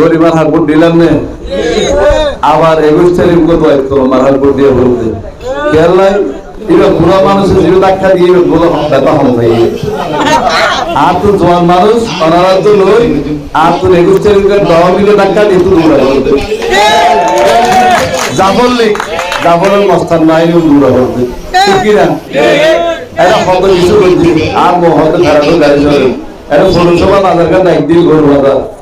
গরিবার হাত ভোট দিলাম নে। আবার একুশ তারিখ কত আইতো আমার হাত ভোট দিয়ে বলতে কেরালায় এবার বুড়া মানুষের জীব দেখা দিয়ে বুড়ো ব্যথা হল ভাই আর তো জোয়ান মানুষ লই আর তো একুশ দিয়ে তো বলতে জাফরের মস্তান নাই দূরা বলতে ঠিক কি না? এটা কত কিছু আর মহতে খারাপ গাড়ি চলে। এটা পৌরসভা বাজার কাছে একদিন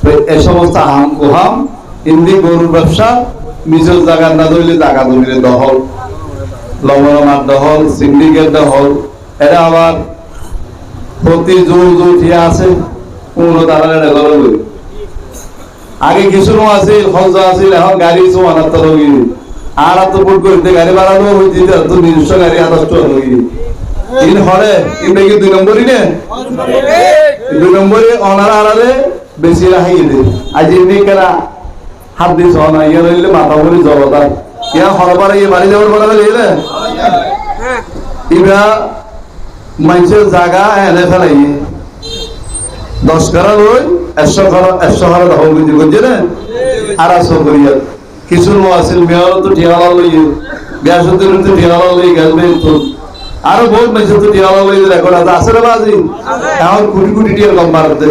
তো সমস্ত কোহাম হিন্দি গরুর ব্যবসা নিজের জায়গা না ধরলে জায়গা ধরলে দহল লবণমার দহল সিন্ডিকেট দহল এটা আবার প্রতি জোর জোর ঠিয়া আছে কোন তারা এটা করে আগে কিছু আছে খরচ আছে এখন গাড়ি অনাত্ম হয়ে আর এত বুট করতে গাড়ি বাড়ানো তো নিজস্ব গাড়ি আদর্শ ইন হরে দুই নম্বরই নে? দুই নম্বরে অনার আড়ালে বেশি রাখাই দে আজ এমনি কেনা হাত দিস না ইয়ে রইলে মাথা ভরি জলদার ইয়া হরবার ইয়ে বাড়ি যাওয়ার বলা গেলে ইবা মানুষের জায়গা এনে ফেলাই। দশ কারা লই একশো কারা একশো কারা দখল করছে করছে না? আর আসো করিয়া কিছু নো আছিল মেয়র তো টিয়ালা লই গ্যাস হতে তো টিয়ালা লই তো আরও বহুত মানুষ তো টিয়ালা লই রেকর্ড আছে রে বাজি এখন কোটি কোটি টিয়ার কম মারতে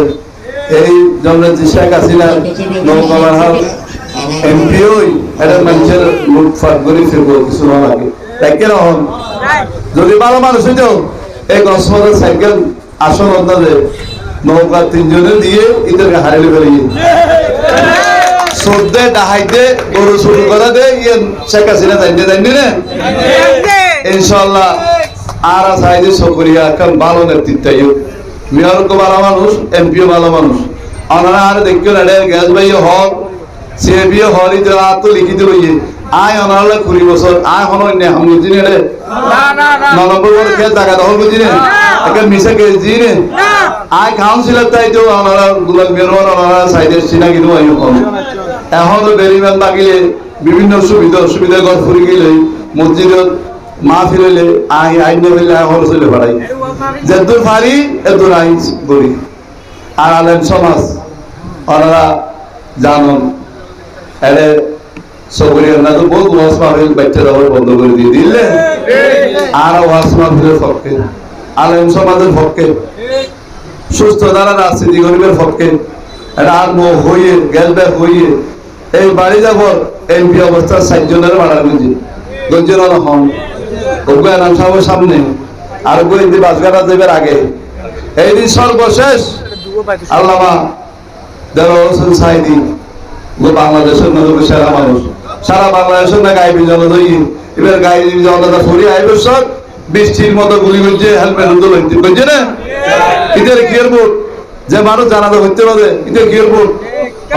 এই জমরাজ শেখ হাসিনা নৌকাবার হাল এমপি ওই এটা মানুষের লুটফাট করে ফিরবো কিছু না লাগে। তাই কেন হন? যদি ভালো মানুষ হইতো এই কসমতের সাইকেল আসল অন্দাজে নৌকা তিনজনে দিয়ে এদেরকে হারিয়ে ফেলে। সদ্যে ডাহাইতে গরু শুরু করা দে ইয়ে শেখ হাসিনা জানিয়ে জানিয়ে না। ইনশাল্লাহ আর সাইজে সকরিয়া এখন ভালো নেতৃত্ব মেয়র তো ভালো মানুষ এমপিও ভালো মানুষ। ওনারা আর দেখিও না গ্যাস সিএবিও হল ইতে আর তো লিখিত রইয়ে আয় অনারলে কুড়ি বছর আয় হন অন্য হাম বুঝি নে রে। নলম্বর জায়গা দখল বুঝি নে। একটা মিশে কে জি নে। আয় কাউন্সিলর তাই তো ওনারা দুলাল মেরওয়ান ওনারা সাইডে সিনা কিন্তু আই হল এখন বেরিমান বাকিলে বিভিন্ন সুবিধা অসুবিধা ঘর ফুরি গেলে মসজিদত মা ফিরেলে আই আইন নেবেলে হল চলে আর আলেম সমাজ এরে না তো বহুত ওয়াজ মাহফিল বাচ্চা দাবার বন্ধ করে দিয়ে দিলে। আর মাহফিলের পক্ষে, আলেম সমাজের পক্ষে, সুস্থ দ্বারা গরিবের পক্ষে হইয়ে গেল ব্যাক হইয়ে এই বাড়ি যাবর এমপি অবস্থা ষাট জনের বাড়া গুজি গঞ্জন হন। নাম সাহেবের সামনে। আর ওগুলো ইন্দি বাসগাটা দেবের আগে। এই দিন সর্বশেষ আল্লামা দেওয়ার হোসেন বাংলাদেশের সেরা মানুষ। সারা বাংলাদেশের না গাইবি এবার গাইবি জনতা ফুরি সব বৃষ্টির মতো গুলি করছে হেলমেট করছে না? কিয়ার বোর্ড যে মানুষ জানাতে হইতে পারে বোর্ড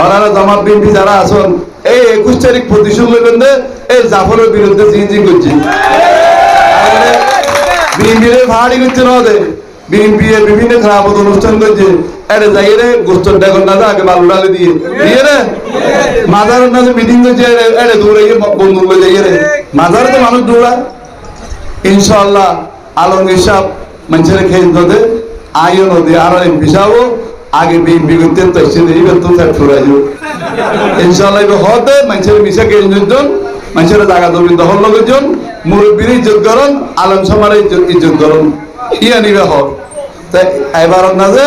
ওনারা জামাত বিএনপি যারা আছেন, এই একুশ তারিখ প্রতিশোধ দে এই জাফরের বিরুদ্ধে জিনজিং করছে। বিএনপির ভাড়ি করছে না ওদের বিএনপি বিভিন্ন খারাপ অনুষ্ঠান করছে এটা যাই রে গোস্তর ডাকন না আগে বালু ডালে দিয়ে দিয়ে রে মাজার না মিটিং করছে এটা দূরে গিয়ে বন্ধু করে যাই রে মাজারে তো মানুষ দৌড়ায় ইনশাআল্লাহ আলমগীর সাহ মানুষের খেয়ে দে আইও নদী আর এমপি সাহেব আগে বিএনপি করতে তো এসে দিই তো যাবে ইনশাআল্লাহ এবার হতে মানুষের মিশা জন মানুষের জায়গা দবি দখল লগের জন মুরব্বীর ইজ্জত করন আলম সমারের ইজ্জত করন ইয়া নিবে হক তাই এবার না যে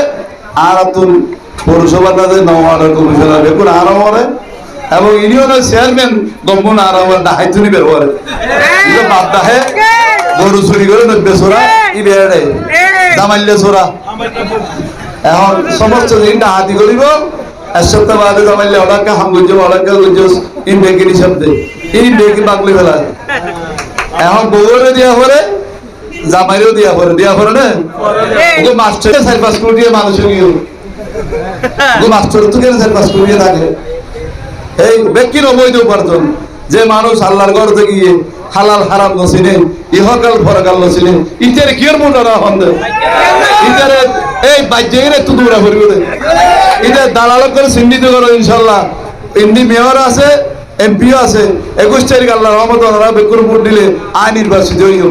আর তুন পৌরসভার না যে নওয়ার্ডের কমিশনার বেকুন আর মরে এবং ইউনিয়নের চেয়ারম্যান গম্বন আর আমার ডাহাই তুনি বের করে। বাদ দাহে গরু চুরি করে নব্বে সোরা ই বেড়ে দামাইলে সোরা। এখন সমস্ত দিনটা হাতি করিব এক সপ্তাহ বাদে দামাইলে অর্ডারকে হাম গুঞ্জ অর্ডারকে গুঞ্জ ইন বেকিনি শব্দে। ইন বেকি বাগলি ফেলা এখন বউরে দিয়া পরে জামাইরেও দিয়া পরে দিয়া পরে না? ওকে মাস্টার চার পাঁচ কোটি মানুষ ওকে মাস্টার তো কেন চার পাঁচ কোটি থাকে? এই ব্যক্তির অবৈধ উপার্জন। যে মানুষ আল্লাহর ঘর থেকে গিয়ে হালাল হারাম নছিলেন ইহকাল ফরকাল নছিলেন ইটারে কিয়র মনে না হন ইটারে এই বাজ্যের একটু দূরা করিব দে। এটা দালালক করে চিহ্নিত করো ইনশাল্লাহ। এমনি মেয়র আছে এমপিও আছে একুশ তারিখ আল্লাহ রহমত ওনারা বেকুর ভোট দিলে আই নির্বাচিত হইল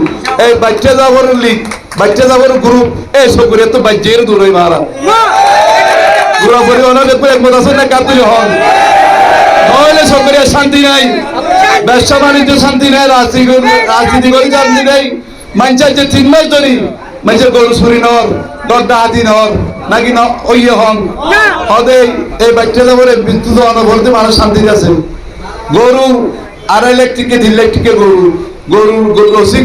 এই বাচ্চা যাবর লিগ বাচ্চা যাবর গ্রুপ এই সকুরে তো বাজ্যের মারা। পুরো পরি ওনার একবার একমত আছে না কাতুল হন? নইলে শান্তি নাই ব্যবসা বাণিজ্য শান্তি নাই রাজনীতি রাজনীতি করে শান্তি নাই। মানুষের যে তিন মাস ধরি মানুষের গরু ছুরি নর দরদা হাতি নর নাকি ন হন? এই বাচ্চা যাবরে বিদ্যুৎ অনবরতে মানুষ শান্তি আছে। গরু আড়াই লাখ টিকে তিন লাখ টিকে গরু গরু গরু রসি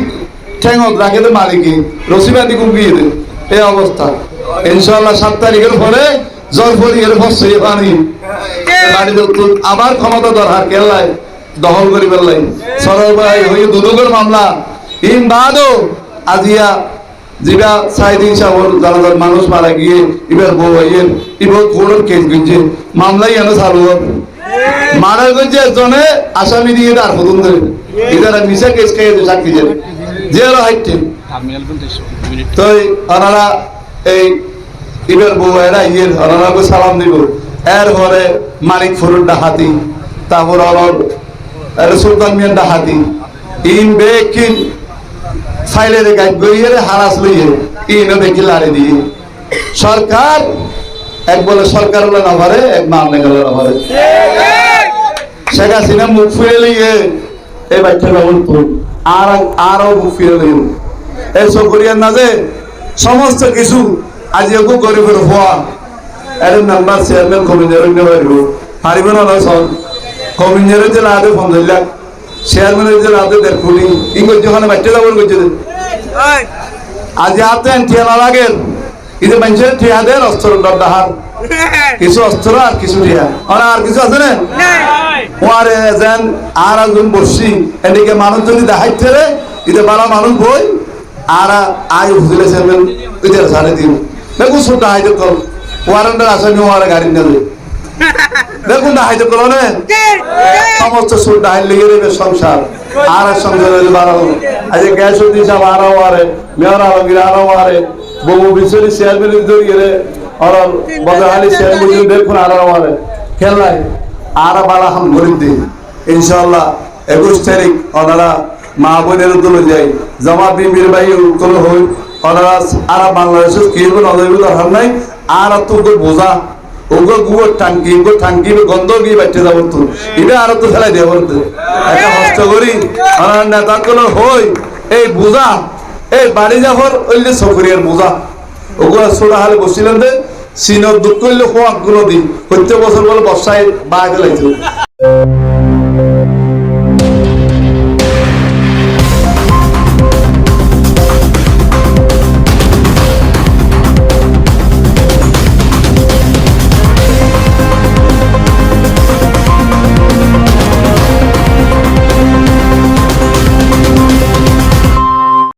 ঠেঙত রাখে তো মালিকে রসি বাদি কুপিয়ে দে। এই অবস্থা। ইনশাল্লাহ সাত তারিখের পরে জল পরিয়ের ফসে পানি। আবার ক্ষমতা দরকার কেল্লাই দখল করি পেলাই সরল ভাই হয়ে দুদকের মামলা। ইন বাদও আজিয়া যেটা সাইদিন সাহর যারা মানুষ মারা গিয়ে এবার বউ হইয়েন এবার কোর্টের কেস গিয়েছে মামলাই এনে চালু হবে মারা গেছে একজনে আসামি দিয়ে আর হতুন ধরে এদের মিশা কেস খেয়ে জেল। হাইটেন তো ওনারা এই ইবের বউ, এরা ইয়ে ওনারাকে সালাম দিব। এর ঘরে মালিক ফুরুর ডাহাতি, তারপর এর সুলতান মিয়ার ডাহাতি। ইন বেকিন ফাইলের গাছ গইয়ে হারাস লইয়ে, ইনও দেখি লাড়ি দিয়ে। সরকার, এক বলে সরকার হলে না পারে, এক মামলে গেলে না পারে। শেখ হাসিনা মুখ ফুয়ে লিয়ে এই বাচ্চাটা বলতো আর আরও মুখ ফিরে লিয়ে এই সকরিয়ার না যে সমস্ত কিছু আজ একু গরিবের হওয়া এর নাম্বার চেয়ারম্যান নিয়ে পারিব পারিব না সব কমিজনের যে লাদে পঞ্চাশ লাখ চেয়ারম্যানের যে লাদে দেড় কোটি। ই করছে ওখানে বাচ্চা যাব করছে আজ হাতে টিয়া না লাগে কিন্তু মানুষের টিয়া দেন অস্ত্র ডাহার কিছু অস্ত্র আর কিছু টিয়া আর আর কিছু আছে না? ওয়ারে যেন আর একজন বসছি। এদিকে মানুষ যদি দেখাইতে রে ইতে বারা মানুষ বই আর আয় ইতে সাড়ে দিন দেখুন ছোট হাইতে কর ওয়ারেন্টার আসামি ওয়ারে গাড়ি না দে দেখুন হাইতে কর না? সমস্ত সুর ডাইল লেগে সংসার। আর সংসার আজ গ্যাস আরও মেয়র আলমগীর আরও চেয়ারম্যান রে আর বদহালি চেয়ারম্যান দেখুন আরও মারে খেলাই আর বালা হাম গরিব দিন ইনশাল্লাহ একুশ তারিখ ওনারা মা বোনের তুলে যাই। জামাত বিবির ভাই ওনারা কি হবে নজর দরকার নাই। আর তো বোঝা ওগো গুগো টাঙ্কি ওগো টাঙ্কি গন্ধ গিয়ে বাচ্চা যাব তো। এটা আর তো ফেলাই দেব একটা কষ্ট করি আমার নেতা গুলো হই, এই বোঝা, এই বাড়ি যাবার ওইলে সফরিয়ার বোঝা। ওগুলো ছোড়া হালে বসছিলেন দে সিনত দুঃখ করলে খোয়াকগুলো দিন। প্রত্যেক বছর বলে বর্ষায় বাঘ লাগছে